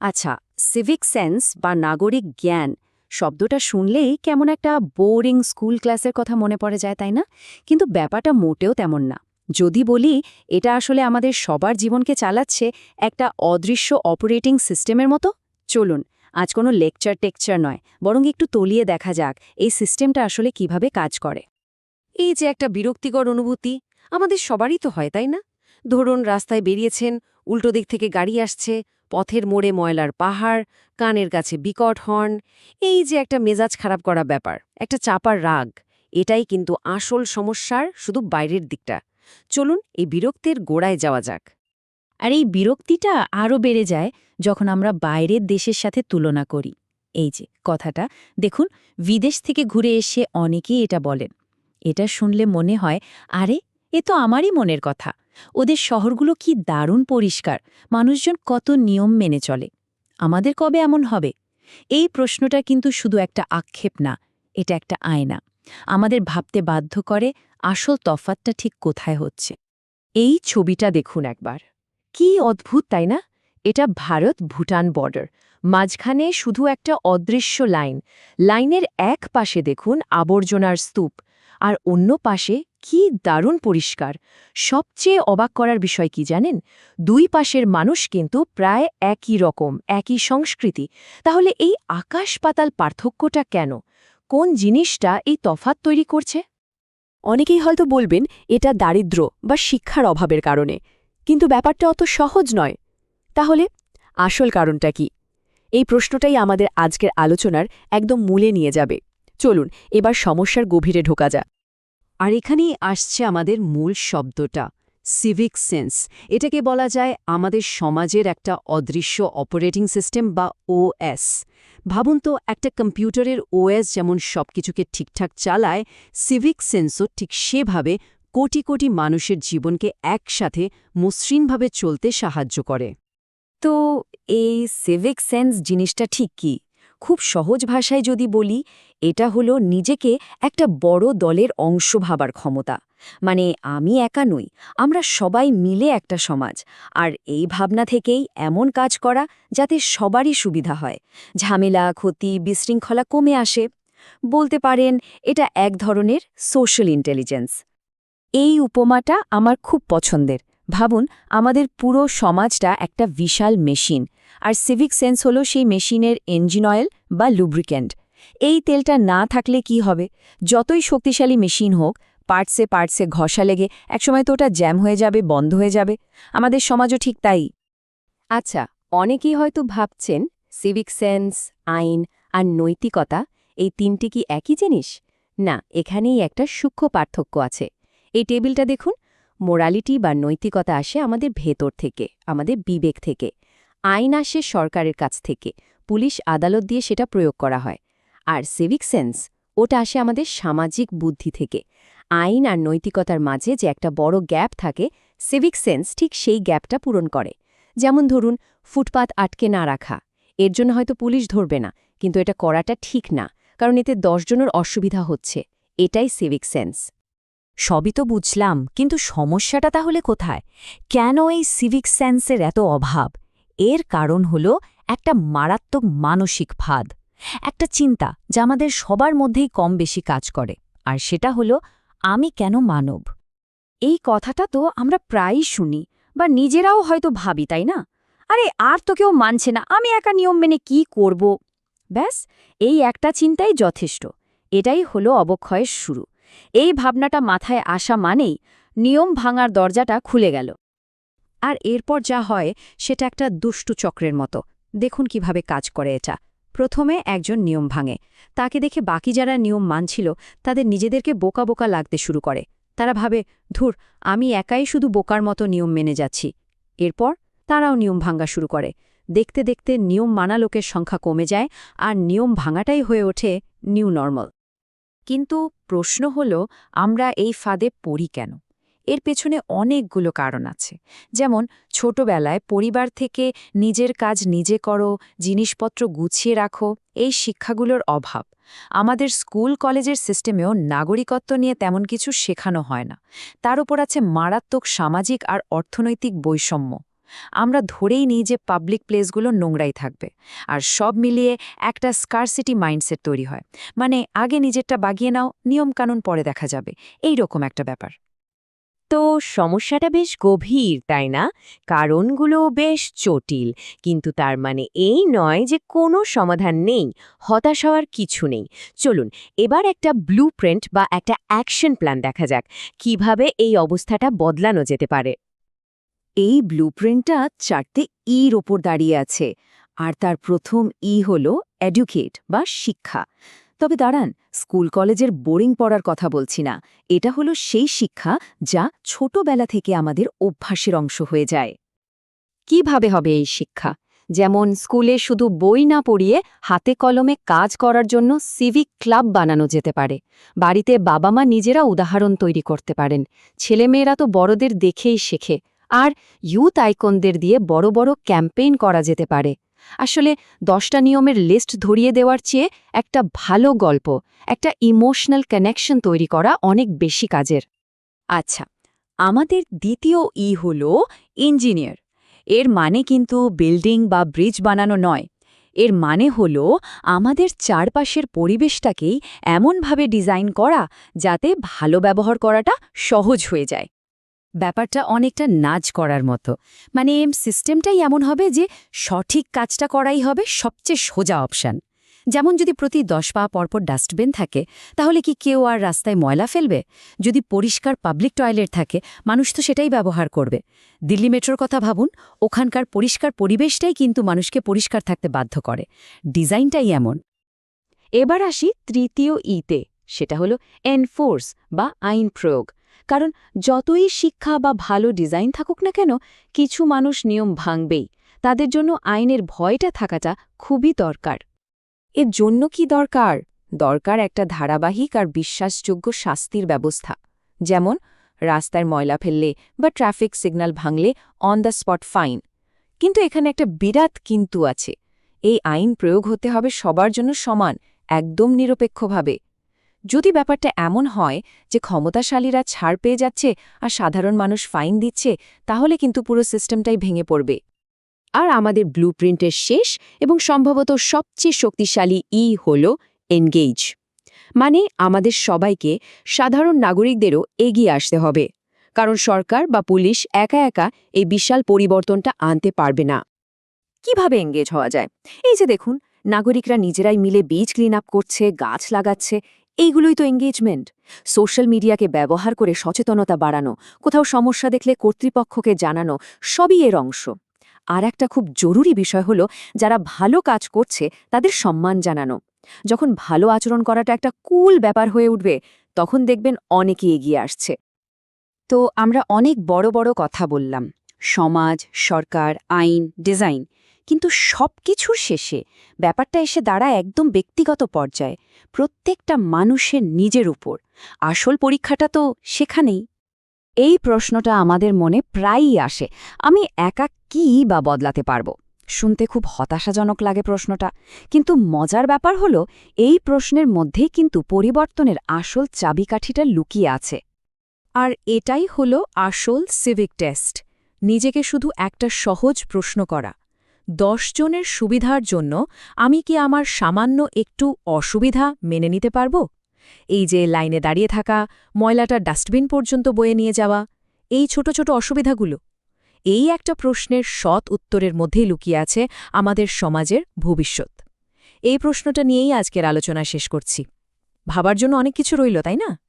আচ্ছা civic sense বা নাগরিক জ্ঞান শব্দটা শুনলেই কেমন একটা বোরিং স্কুল ক্লাসের কথা মনে পড়ে যায়, তাই না? কিন্তু ব্যাপারটা মোটেও তেমন না। যদি বলি, এটা আসলে আমাদের সবার জীবনকে চালাচ্ছে একটা অদৃশ্য অপারেটিং সিস্টেমের মতো। চলুন, আজ কোনো লেকচার টেকচার নয়, বরং একটু তলিয়ে দেখা যাক এই সিস্টেমটা আসলে কীভাবে কাজ করে। এই যে একটা বিরক্তিকর অনুভূতি, আমাদের সবারই তো হয়, তাই না? ধরুন, রাস্তায় বেরিয়েছেন, উল্টো দিক থেকে গাড়ি আসছে পথের মোড়ে ময়লার পাহাড়, কানের কাছে বিকট হর্ন, এই যে একটা মেজাজ খারাপ করা ব্যাপার, একটা চাপার রাগ, এটাই কিন্তু আসল সমস্যার শুধু বাইরের দিকটা। চলুন এই বিরক্তির গোড়ায় যাওয়া যাক। আর এই বিরক্তিটা আরও বেড়ে যায় যখন আমরা বাইরের দেশের সাথে তুলনা করি। এই যে কথাটা, দেখুন, বিদেশ থেকে ঘুরে এসে অনেকেই এটা বলেন। এটা শুনলে মনে হয়, আরে এ তো আমারই মনের কথা। ওদের শহরগুলো কি দারুণ পরিষ্কার। মানুষজন কত নিয়ম মেনে চলে। আমাদের কবে এমন হবে? এই প্রশ্নটা কিন্তু শুধু একটা আক্ষেপ না, এটা একটা আয়না। আমাদের ভাবতে বাধ্য করে আসল তফাতটা ঠিক কোথায় হচ্ছে। এই ছবিটা দেখুন একবার। কি অদ্ভুত, তাই না? এটা ভারত ভুটান বর্ডার। মাঝখানে শুধু একটা অদৃশ্য লাইন। লাইনের এক পাশে দেখুন আবর্জনার স্তূপ, আর অন্য পাশে কি দারুণ পরিষ্কার। সবচেয়ে অবাক করার বিষয় কি জানেন? দুই পাশের মানুষ কিন্তু প্রায় একই রকম, একই সংস্কৃতি। তাহলে এই আকাশ পাতাল পার্থক্যটা কেন? কোন জিনিসটা এই তফাত তৈরি করছে? অনেকেই হয়তো বলবেন, এটা দারিদ্র্য বা শিক্ষার অভাবের কারণে। কিন্তু ব্যাপারটা অত সহজ নয়। তাহলে আসল কারণটা কি? এই প্রশ্নটাই আমাদের আজকের আলোচনার একদম মূলে নিয়ে যাবে। চলুন, এবার সমস্যার গভীরে ঢোকা যা আর এখানেই আসছে আমাদের মূল শব্দটা সিভিক সেন্স এটাকে বলা যায় আমাদের সমাজের একটা অদৃশ্য অপারেটিং সিস্টেম বা ওএস ভাবুন তো, একটা কম্পিউটারের ওএস যেমন সবকিছুকে ঠিকঠাক চালায় সিভিক সেন্সও ঠিক সেভাবে কোটি কোটি মানুষের জীবনকে একসাথে মসৃণভাবে চলতে সাহায্য করে। তো এই সিভিক সেন্স জিনিসটা ঠিক কি? খুব সহজ ভাষায় যদি বলি, এটা হলো নিজেকে একটা বড় দলের অংশ ভাবার ক্ষমতা। মানে আমি একা নই, আমরা সবাই মিলে একটা সমাজ। আর এই ভাবনা থেকেই এমন কাজ করা যাতে সবারই সুবিধা হয়। ঝামেলা, ক্ষতি, বিশৃঙ্খলা কমে আসে। বলতে পারেন, এটা এক ধরনের সোশ্যাল ইন্টেলিজেন্স এই উপমাটা আমার খুব পছন্দের। ভাবুন, আমাদের পুরো সমাজটা একটা বিশাল মেশিন, আর সিভিক সেন্স হলো সেই মেশিনের ইঞ্জিন অয়েল বা লুব্রিক্যান্ট এই তেলটা না থাকলে কি হবে? যতই শক্তিশালী মেশিন হোক, পার্টসে পার্টসে ঘষা লেগে একসময় তো ওটা জ্যাম হয়ে যাবে, বন্ধ হয়ে যাবে। আমাদের সমাজও ঠিক তাই। আচ্ছা অনেকেই হয়তো ভাবছেন সিভিক সেন্স, আইন আর নৈতিকতা এই তিনটি কি একই জিনিস? না, এখানেই একটা সূক্ষ্ম পার্থক্য আছে। এই টেবিলটা দেখুন মোরালিটি বা নৈতিকতা আসে আমাদের ভেতর থেকে, আমাদের বিবেক থেকে, আইন আসে সরকারের কাছ থেকে, পুলিশ আদালত দিয়ে সেটা প্রয়োগ করা হয়। আর সিভিক সেন্স ওটা আসে আমাদের সামাজিক বুদ্ধি থেকে। আইন আর নৈতিকতার মাঝে যে একটা বড় গ্যাপ থাকে সিভিক সেন্স ঠিক সেই গ্যাপটা পূরণ করে। যেমন ধরুন, ফুটপাত আটকে না রাখা, এর জন্য হয়তো পুলিশ ধরবে না, কিন্তু এটা করাটা ঠিক না, কারণ এতে দশজনের অসুবিধা হচ্ছে। এটাই সিভিক সেন্স সবই তো বুঝলাম, কিন্তু সমস্যাটা তাহলে কোথায়? কেন এই সিভিক সেন্সের এত অভাব? এর কারণ হল একটা মারাত্মক মানসিক ফাঁদ। একটা চিন্তা যা আমাদের সবার মধ্যেই কম বেশি কাজ করে, আর সেটা হলো, আমি কেন মানব? এই কথাটা তো আমরা প্রায়ই শুনি, বা নিজেরাও হয়তো ভাবি, তাই না? আরে, আর তো কেউ মানছে না, আমি একা নিয়ম মেনে কি করব? ব্যাস, এই একটা চিন্তাই যথেষ্ট। এটাই হলো অবক্ষয়ের শুরু। এই ভাবনাটা মাথায় আসা মানেই নিয়ম ভাঙার দরজাটা খুলে গেল। আর এরপর যা হয়, সেটা একটা দুষ্টু চক্রের মতো। দেখুন কীভাবে কাজ করে এটা। প্রথমে একজন নিয়ম ভাঙে। তাকে দেখে বাকি যারা নিয়ম মানছিল, তাদের নিজেদেরকে বোকা বোকা লাগতে শুরু করে। তারা ভাবে, ধুর, আমি একাই শুধু বোকার মতো নিয়ম মেনে যাচ্ছি। এরপর তারাও নিয়ম ভাঙ্গা শুরু করে। দেখতে দেখতে নিয়ম মানা লোকের সংখ্যা কমে যায়, আর নিয়ম ভাঙাটাই হয়ে ওঠে নিউ নর্মাল। কিন্তু প্রশ্ন হল, আমরা এই ফাঁদে পড়ি কেন? এর পেছনে অনেকগুলো কারণ আছে। যেমন, ছোটবেলায় পরিবার থেকে নিজের কাজ নিজে করো, জিনিসপত্র গুছিয়ে রাখো, এই শিক্ষাগুলোর অভাব। আমাদের স্কুল, কলেজের সিস্টেমেও নাগরিকত্ব নিয়ে তেমন কিছু শেখানো হয় না। তার উপর আছে মারাত্মক সামাজিক আর অর্থনৈতিক বৈষম্য। আমরা ধরেই নিই যে পাবলিক প্লেসগুলো নোংরাই থাকবে। আর সব মিলিয়ে একটা স্কারসিটি মাইন্ডসেট তৈরি হয়। মানে আগে নিজেরটা বাগিয়ে নাও, নিয়মকানুন পরে দেখা যাবে। এই রকম একটা ব্যাপার। তো সমস্যাটা বেশ গভীর, তাই না? কারণগুলো বেশ জটিল। কিন্তু তার মানে এই নয় যে কোনো সমাধান নেই। হতাশ হওয়ার কিছু নেই। চলুন, এবার একটা ব্লু বা একটা অ্যাকশন প্ল্যান দেখা যাক। কীভাবে এই অবস্থাটা বদলানো যেতে পারে? এই ব্লুপ্রিন্টটা চারটে ইর ওপর দাঁড়িয়ে আছে। আর তার প্রথম ই হল এডুকেট বা শিক্ষা। তবে দাঁড়ান, স্কুল কলেজের বোরিং পড়ার কথা বলছি না। এটা হলো সেই শিক্ষা যা ছোটবেলা থেকে আমাদের অভ্যাসের অংশ হয়ে যায়। কীভাবে হবে এই শিক্ষা? যেমন স্কুলে শুধু বই না পড়িয়ে হাতে কলমে কাজ করার জন্য সিভিক ক্লাব বানানো যেতে পারে। বাড়িতে বাবা মা নিজেরা উদাহরণ তৈরি করতে পারেন। ছেলেমেয়েরা তো বড়দের দেখেই শেখে। আর ইউথ আইকনদের দিয়ে বড় বড় ক্যাম্পেইন করা যেতে পারে। আসলে দশটা নিয়মের লিস্ট ধরিয়ে দেওয়ার চেয়ে একটা ভালো গল্প, একটা ইমোশনাল কানেকশন তৈরি করা অনেক বেশি কাজের। আচ্ছা আমাদের দ্বিতীয় ই হল ইঞ্জিনিয়ার এর মানে কিন্তু বিল্ডিং বা ব্রিজ বানানো নয়। এর মানে হল আমাদের চারপাশের পরিবেশটাকেই এমনভাবে ডিজাইন করা যাতে ভালো ব্যবহার করাটা সহজ হয়ে যায়। ব্যাপারটা অনেকটা নাচ করার মতো। মানে এম সিস্টেমটাই এমন হবে যে, সঠিক কাজটা করাই হবে সবচেয়ে সোজা অপশান যেমন যদি প্রতি দশ পা পরপর ডাস্টবিন থাকে, তাহলে কি কেউ আর রাস্তায় ময়লা ফেলবে? যদি পরিষ্কার পাবলিক টয়লেট থাকে, মানুষ তো সেটাই ব্যবহার করবে। দিল্লি মেট্রোর কথা ভাবুন, ওখানকার পরিষ্কার পরিবেশটাই কিন্তু মানুষকে পরিষ্কার থাকতে বাধ্য করে। ডিজাইনটাই এমন। এবার আসি তৃতীয় ইতে সেটা হলো এনফোর্স বা আইন প্রয়োগ। কারণ যতই শিক্ষা বা ভালো ডিজাইন থাকুক না কেন, কিছু মানুষ নিয়ম ভাঙবেই। তাদের জন্য আইনের ভয়টা থাকাটা খুবই দরকার। এর জন্য কি দরকার? দরকার একটা ধারাবাহিক আর বিশ্বাসযোগ্য শাস্তির ব্যবস্থা। যেমন, রাস্তায় ময়লা ফেললে বা ট্রাফিক সিগন্যাল ভাঙলে অন দ্য স্পট ফাইন কিন্তু এখানে একটা বিরাট কিন্তু আছে। এই আইন প্রয়োগ হতে হবে সবার জন্য সমান, একদম নিরপেক্ষভাবে। যদি ব্যাপারটা এমন হয় যে ক্ষমতাশালীরা ছাড় পেয়ে যাচ্ছে আর সাধারণ মানুষ ফাইন দিচ্ছে, তাহলে কিন্তু পুরো সিস্টেমটাই ভেঙে পড়বে। আর আমাদের ব্লুপ্রিন্টের শেষ এবং সম্ভবত সবচেয়ে শক্তিশালী ই হল এনগেজ। মানে আমাদের সবাইকে সাধারণ নাগরিকদেরও এগিয়ে আসতে হবে, কারণ সরকার বা পুলিশ একা একা এই বিশাল পরিবর্তনটা আনতে পারবে না। কীভাবে এঙ্গেজ হওয়া যায়? এই যে দেখুন, নাগরিকরা নিজেরাই মিলে বীজ ক্লিন আপ করছে, গাছ লাগাচ্ছে এইগুলোই তো এঙ্গেজমেন্ট সোশ্যাল মিডিয়াকে ব্যবহার করে সচেতনতা বাড়ানো, কোথাও সমস্যা দেখলে কর্তৃপক্ষকে জানানো, সবই এর অংশ। আর একটা খুব জরুরি বিষয় হলো, যারা ভালো কাজ করছে, তাদের সম্মান জানানো। যখন ভালো আচরণ করাটা একটা কুল ব্যাপার হয়ে উঠবে, তখন দেখবেন অনেকে এগিয়ে আসছে। তো আমরা অনেক বড় বড় কথা বললাম। সমাজ, সরকার, আইন, ডিজাইন কিন্তু সব কিছুর শেষে ব্যাপারটা এসে দাঁড়ায় একদম ব্যক্তিগত পর্যায়ে, প্রত্যেকটা মানুষের নিজের উপর। আসল পরীক্ষাটা তো সেখানেই। এই প্রশ্নটা আমাদের মনে প্রায়ই আসে, আমি একা কি বা বদলাতে পারব? শুনতে খুব হতাশাজনক লাগে প্রশ্নটা, কিন্তু মজার ব্যাপার হলো, এই প্রশ্নের মধ্যেই কিন্তু পরিবর্তনের আসল চাবিকাঠিটা লুকিয়ে আছে। আর এটাই হলো আসল সিভিক টেস্ট, নিজেকে শুধু একটা সহজ প্রশ্ন করা। জনের সুবিধার জন্য আমি কি আমার সামান্য একটু অসুবিধা মেনে নিতে পারব? এই যে লাইনে দাঁড়িয়ে থাকা, ময়লাটা ডাস্টবিন পর্যন্ত বয়ে নিয়ে যাওয়া, এই ছোট ছোট অসুবিধাগুলো। এই একটা প্রশ্নের সৎ উত্তরের মধ্যেই লুকিয়ে আছে আমাদের সমাজের ভবিষ্যৎ। এই প্রশ্নটা নিয়েই আজকের আলোচনা শেষ করছি। ভাবার জন্য অনেক কিছু রইল, তাই না?